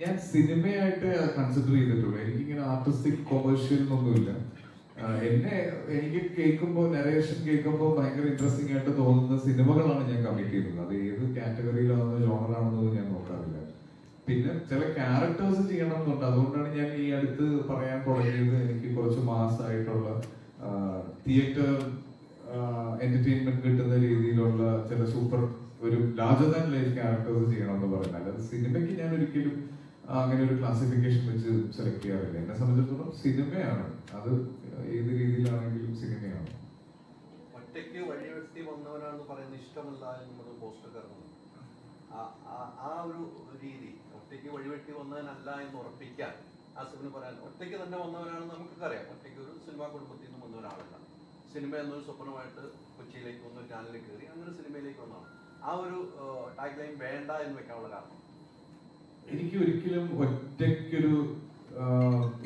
ഞാൻ സിനിമയായിട്ട് കൺസിഡർ ചെയ്തിട്ടുള്ളൂ. എനിക്കിങ്ങനെ ആർട്ടിസ്റ്റിക് കൊമേഴ്ഷ്യൽ ഒന്നുമില്ല എന്നെ എനിക്ക് കേൾക്കുമ്പോൾ നരേഷൻ കേൾക്കുമ്പോൾ ഭയങ്കര ഇൻട്രസ്റ്റിംഗ് ആയിട്ട് തോന്നുന്ന സിനിമകളാണ് ഞാൻ കമ്മിറ്റ് ചെയ്യുന്നത്. അത് ഏത് കാറ്റഗറിയിലാണെന്നോ ജോണറാണെന്നോ ഞാൻ നോക്കാറില്ല. പിന്നെ ചില ക്യാരക്ടേഴ്സ് ചെയ്യണം എന്നുണ്ട് അതുകൊണ്ടാണ് ഞാൻ ഈ അടുത്ത് പറയാൻ തുടങ്ങിയത്. എനിക്ക് കുറച്ച് മാസമായിട്ടുള്ള തിയേറ്റർ എന്റർടൈൻമെന്റ് കിട്ടുന്ന രീതിയിലുള്ള ചില സൂപ്പർ ഒരു ലാർജർ ദാൻ ലൈഫ് ക്യാരക്ടേഴ്സ് ചെയ്യണം എന്ന് പറയുന്നത്. അല്ലാതെ സിനിമയ്ക്ക് ഞാൻ ഒരിക്കലും അങ്ങനെ ഒരു ക്ലാസിഫിക്കേഷൻ വെച്ച് സെലക്ട് ചെയ്യാറില്ല. എന്നെ സംബന്ധിച്ചിടത്തോളം സിനിമയാണ്. അത് ഏത് രീതിയിലാണെങ്കിലും സിനിമയാണ്. ഒറ്റയ്ക്ക് വഴിവെട്ടി വന്നവനാണെന്ന് പറയുന്നത് ഇഷ്ടമല്ല എന്നുള്ളത് ആ- ആ ഒരു രീതി ഒറ്റയ്ക്ക് വഴിവെട്ടി വന്നവനല്ല എന്ന് ഉറപ്പിക്കാൻ ആസിഫിന് പറയാൻ ഒറ്റയ്ക്ക് തന്നെ വന്നവനാണെന്ന് നമുക്കൊക്കെ അറിയാം. ഒറ്റയ്ക്ക് ഒരു സിനിമാ കുടുംബത്തിൽ നിന്ന് വന്ന ഒരാളല്ല. സിനിമ എന്നൊരു സ്വപ്നമായിട്ട് കൊച്ചിയിലേക്ക് വന്ന് ചാനലിൽ കയറി അങ്ങനെ സിനിമയിലേക്ക് വന്നതാണ്. ആ ഒരു ടാഗ് ലൈൻ വേണ്ട എന്ന് വെക്കാനുള്ള കാരണം. എനിക്ക് ഒരിക്കലും ഒറ്റയ്ക്കൊരു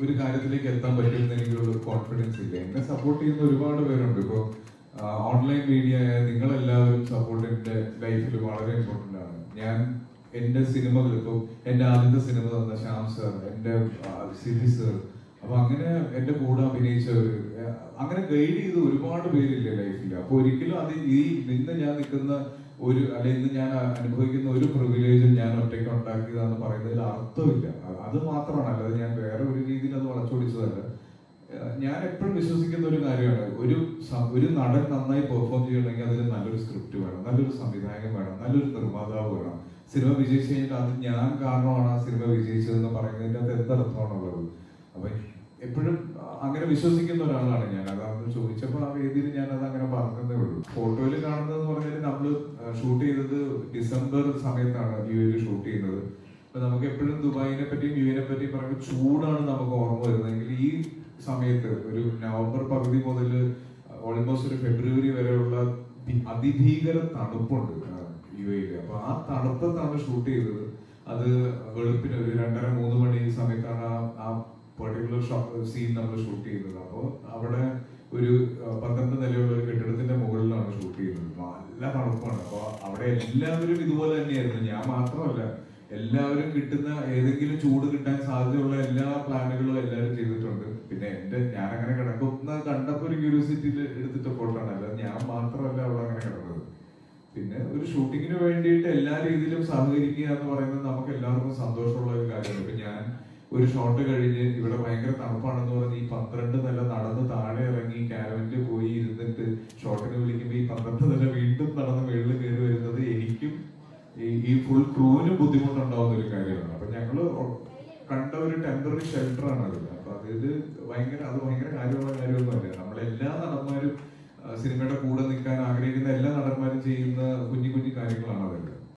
ഒരു കാര്യത്തിലേക്ക് എത്താൻ പറ്റുമെന്ന് എനിക്കുള്ള കോൺഫിഡൻസ് ഇല്ല. എന്നെ സപ്പോർട്ട് ചെയ്യുന്ന ഒരുപാട് പേരുണ്ട്. ഇപ്പോൾ ഓൺലൈൻ മീഡിയ ആയ നിങ്ങളെല്ലാവരും സപ്പോർട്ട് എന്റെ ലൈഫിൽ വളരെ ഇമ്പോർട്ടന്റ് ആണ്. ഞാൻ എന്റെ സിനിമകൾ ഇപ്പോൾ എന്റെ ആദ്യത്തെ സിനിമ തന്ന ശ്യാം സർ എന്റെ സിബി സർ അങ്ങനെ എന്റെ കൂടെ അഭിനയിച്ചവർ അങ്ങനെ ഗൈഡ് ചെയ്ത് ഒരുപാട് പേരില്ലേ ലൈഫിൽ അപ്പോൾ ഒരിക്കലും അത് ഈ നിന്ന് ഞാൻ നിൽക്കുന്ന ഒരു അല്ലെ ഇന്ന് ഞാൻ അനുഭവിക്കുന്ന ഒരു പ്രിവിലേജും ഞാൻ ഒറ്റയ്ക്ക് ഉണ്ടാക്കിയതാണെന്ന് പറയുന്നതിൽ അർത്ഥമില്ല. അത് മാത്രമാണ്. അല്ലാതെ ഞാൻ വേറെ ഒരു രീതിയിൽ അത് വളച്ചൊടിച്ചതല്ല ഞാൻ എപ്പോഴും വിശ്വസിക്കുന്ന ഒരു കാര്യമാണ്. ഒരു ഒരു നടൻ നന്നായി പെർഫോം ചെയ്യണമെങ്കിൽ അതിന് നല്ലൊരു സ്ക്രിപ്റ്റ് വേണം നല്ലൊരു സംവിധായകൻ വേണം നല്ലൊരു നിർമ്മാതാവ് വേണം. സിനിമ വിജയിച്ചു കഴിഞ്ഞിട്ട് അത് ഞാൻ കാരണമാണ് ആ സിനിമ വിജയിച്ചതെന്ന് പറയുന്നതിന്റെ അത് എന്തർത്ഥമാണുള്ളത്? അപ്പൊ എപ്പോഴും അങ്ങനെ വിശ്വസിക്കുന്ന ഒരാളാണ് ഞാൻ. അതാണ് ചോദിച്ചപ്പോൾ ആ വേദിയിൽ ഞാൻ അത് അങ്ങനെ പറഞ്ഞതേ ഉള്ളൂ. ഫോട്ടോയിൽ ഷൂട്ട് ചെയ്തത് ഡിസംബർ സമയത്താണ് യു എയിൽ ഷൂട്ട് ചെയ്യുന്നത്. അപ്പൊ നമുക്ക് എപ്പോഴും ദുബായിനെ പറ്റിയും യു എനെ പറ്റിയും പറയുമ്പോൾ ചൂടാണ് നമുക്ക് ഓർമ്മ വരുന്നതെങ്കിൽ ഈ സമയത്ത് ഒരു നവംബർ പകുതി മുതൽ ഓൾമോസ്റ്റ് ഒരു ഫെബ്രുവരി വരെയുള്ള അതിഭീകര തണുപ്പുണ്ട് യു എയിൽ അപ്പൊ ആ തണുപ്പത്താണ് ഷൂട്ട് ചെയ്തത്. അത് വെളുപ്പിന് ഒരു രണ്ടര മൂന്ന് മണി സമയത്താണ് ആ- പെർട്ടിക്കുലർ സീൻ നമ്മൾ ഷൂട്ട് ചെയ്തത്. അപ്പോൾ അവിടെ ഒരു പന്ത്രണ്ട് നിലയുള്ള ഒരു കെട്ടിടത്തിന്റെ മുകളിലാണ് ഷൂട്ട് നല്ല തണുപ്പാണ് അപ്പോൾ അവിടെ എല്ലാവരും ഇതുപോലെ തന്നെയായിരുന്നു. ഞാൻ മാത്രമല്ല എല്ലാവരും കിട്ടുന്ന ഏതെങ്കിലും ചൂട് കിട്ടാൻ സാധ്യതയുള്ള എല്ലാ പ്ലാനുകളും എല്ലാവരും ചെയ്തിട്ടുണ്ട്. പിന്നെ എന്റെ ഞാൻ അങ്ങനെ കിടക്കുന്ന കണ്ടപ്പോ ഒരു ക്യൂരിയോസിറ്റിയിൽ എടുത്തിട്ട് ഫോട്ടോ ആണ്. അല്ലാതെ ഞാൻ മാത്രമല്ല അവിടെ അങ്ങനെ കിടന്നത്. പിന്നെ ഒരു ഷൂട്ടിങ്ങിന് വേണ്ടിയിട്ട് എല്ലാ രീതിയിലും സഹകരിക്കുക എന്ന് പറയുന്നത് നമുക്ക് എല്ലാവർക്കും സന്തോഷമുള്ള ഒരു കാര്യമാണ്. ഇപ്പൊ ഞാൻ ഒരു ഷോട്ട് കഴിഞ്ഞ് ഇവിടെ ഭയങ്കര തണുപ്പാണെന്ന് പറഞ്ഞ് ഈ പന്ത്രണ്ട് ബുദ്ധിമുട്ടുണ്ടാവുന്ന ഒരു കാര്യമാണ്. അപ്പൊ ഞങ്ങൾ കണ്ട ഒരു ടെമ്പററി ഷെൽട്ടർ ആണ് അതിൽ അപ്പൊ അതായത് ഭയങ്കര അത് ഭയങ്കര കാര്യമുള്ള കാര്യമൊന്നുമല്ല. നമ്മളെല്ലാ നടന്മാരും സിനിമയുടെ കൂടെ നിൽക്കാൻ ആഗ്രഹിക്കുന്ന എല്ലാ നടന്മാരും ചെയ്യുന്ന കുഞ്ഞു കുഞ്ഞു കാര്യങ്ങളാണ് അതൊക്കെ